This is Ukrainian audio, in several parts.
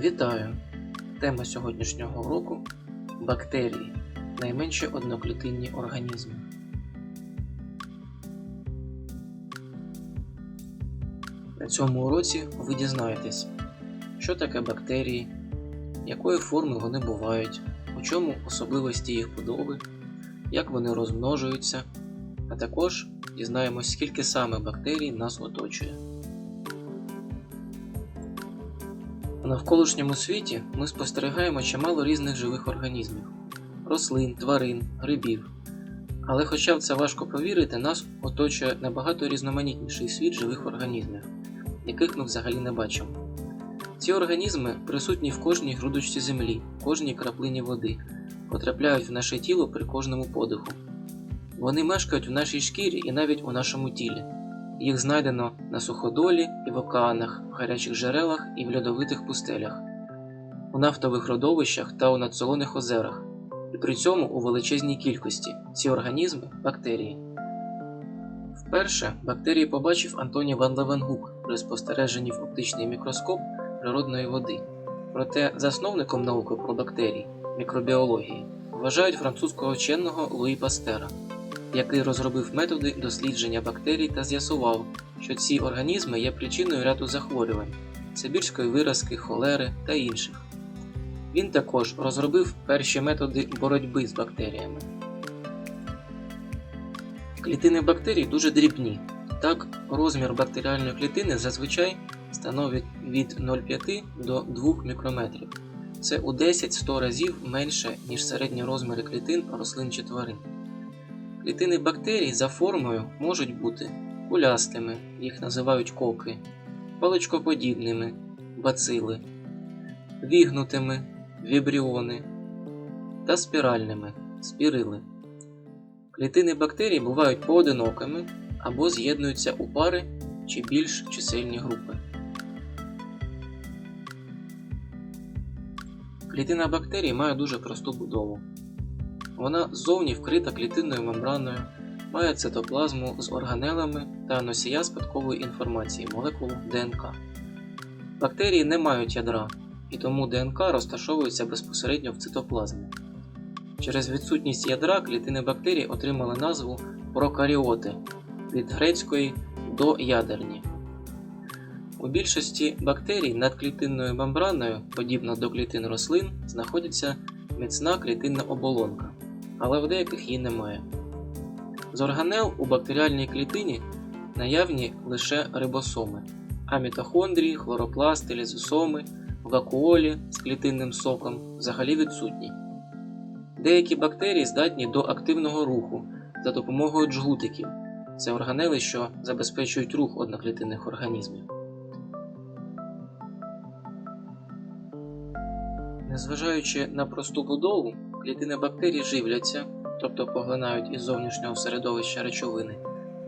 Вітаю! Тема сьогоднішнього уроку бактерії найменші одноклітинні організми. На цьому уроці ви дізнаєтесь, що таке бактерії, якої форми вони бувають, у чому особливості їх будови, як вони розмножуються, а також дізнаємось, скільки саме бактерій нас оточує. Навколишньому світі ми спостерігаємо чимало різних живих організмів рослин, тварин, грибів. Але хоча в це важко повірити, нас оточує набагато різноманітніший світ живих організмів, яких ми взагалі не бачимо. Ці організми присутні в кожній грудочці землі, кожній краплині води, потрапляють в наше тіло при кожному подиху. Вони мешкають в нашій шкірі і навіть у нашому тілі. Їх знайдено на суходолі і в океанах, в гарячих джерелах і в льодовитих пустелях, у нафтових родовищах та у надсолоних озерах, і при цьому у величезній кількості ці організми бактерії. Вперше бактерії побачив Антоній Ван Левенгук при спостереженні в оптичний мікроскоп природної води. Проте засновником науки про бактерії мікробіології вважають французького вченого Луї Пастера який розробив методи дослідження бактерій та з'ясував, що ці організми є причиною ряду захворювань сибірської виразки, холери та інших. Він також розробив перші методи боротьби з бактеріями. Клітини бактерій дуже дрібні. Так, розмір бактеріальної клітини зазвичай становить від 0,5 до 2 мікрометрів. Це у 10-100 разів менше, ніж середні розміри клітин рослин чи тварин. Клітини бактерій за формою можуть бути кулястими, їх називають коки, паличкоподібними бацили, вігнутими вібріони та спіральними спірили. Клітини бактерій бувають поодинокими або з'єднуються у пари чи більш чисельні групи. Клітина бактерій має дуже просту будову. Вона ззовні вкрита клітинною мембраною, має цитоплазму з органелами та носія спадкової інформації молекулу ДНК. Бактерії не мають ядра, і тому ДНК розташовується безпосередньо в цитоплазмі. Через відсутність ядра клітини бактерій отримали назву прокаріоти від грецької доядерні. У більшості бактерій над клітинною мембраною, подібно до клітин рослин, знаходиться міцна клітинна оболонка але в деяких її немає. З органел у бактеріальній клітині наявні лише рибосоми, а мітохондрії, хлоропласти, лізосоми, вакуолі з клітинним соком взагалі відсутні. Деякі бактерії здатні до активного руху за допомогою джгутиків це органели, що забезпечують рух одноклітинних організмів. Незважаючи на просту будову, клітини бактерій живляться, тобто поглинають із зовнішнього середовища речовини,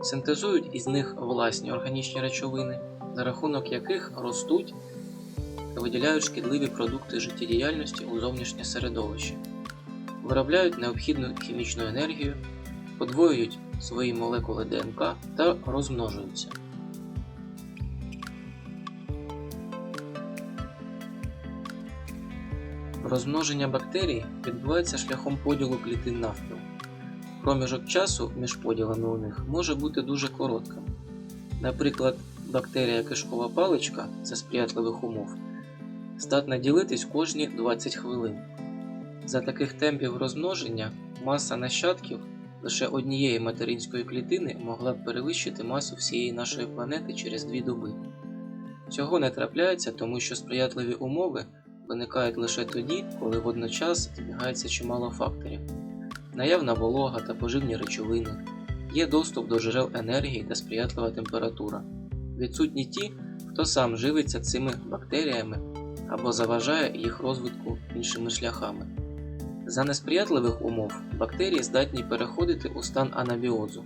синтезують із них власні органічні речовини, за рахунок яких ростуть та виділяють шкідливі продукти життєдіяльності у зовнішнє середовище, виробляють необхідну хімічну енергію, подвоюють свої молекули ДНК та розмножуються. Розмноження бактерій відбувається шляхом поділу клітин навпіл. Проміжок часу між поділами у них може бути дуже коротким. Наприклад, бактерія кишкова паличка за сприятливих умов здатна ділитись кожні 20 хвилин. За таких темпів розмноження маса нащадків лише однієї материнської клітини могла б перевищити масу всієї нашої планети через дві доби. Цього не трапляється, тому що сприятливі умови виникають лише тоді, коли водночас збігається чимало факторів: наявна волога та поживні речовини, є доступ до джерел енергії та сприятлива температура, відсутні ті, хто сам живиться цими бактеріями або заважає їх розвитку іншими шляхами. За несприятливих умов бактерії здатні переходити у стан анабіозу,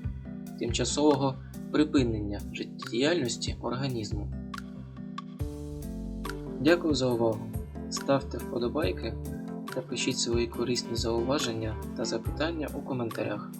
тимчасового припинення життєдіяльності організму. Дякую за увагу! Ставте вподобайки та пишіть свої корисні зауваження та запитання у коментарях.